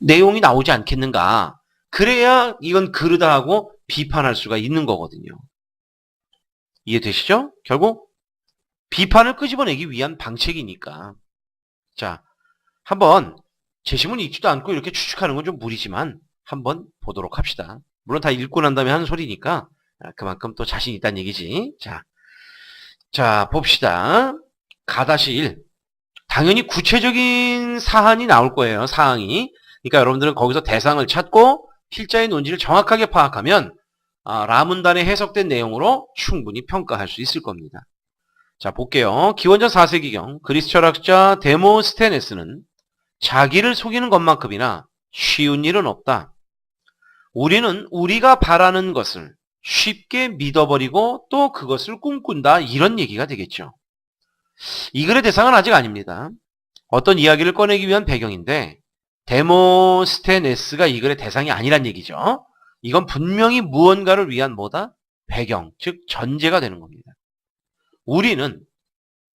내용이 나오지 않겠는가. 그래야 이건 그르다 하고 비판할 수가 있는 거거든요. 이해되시죠? 결국 비판을 끄집어내기 위한 방책이니까. 자, 한번 제시문 읽지도 않고 이렇게 추측하는 건 좀 무리지만 한번 보도록 합시다. 물론 다 읽고 난 다음에 하는 소리니까 아, 그만큼 또 자신 있다는 얘기지. 자, 자 봅시다. 가다시 1. 당연히 구체적인 사안이 나올 거예요. 사항이. 그러니까 여러분들은 거기서 대상을 찾고 필자의 논지를 정확하게 파악하면 아, 라문단에 해석된 내용으로 충분히 평가할 수 있을 겁니다. 자, 볼게요. 기원전 4세기경 그리스 철학자 데모스테네스는 자기를 속이는 것만큼이나 쉬운 일은 없다. 우리는 우리가 바라는 것을 쉽게 믿어버리고 또 그것을 꿈꾼다. 이런 얘기가 되겠죠. 이 글의 대상은 아직 아닙니다. 어떤 이야기를 꺼내기 위한 배경인데 데모스테네스가 이 글의 대상이 아니란 얘기죠. 이건 분명히 무언가를 위한 뭐다? 배경, 즉 전제가 되는 겁니다. 우리는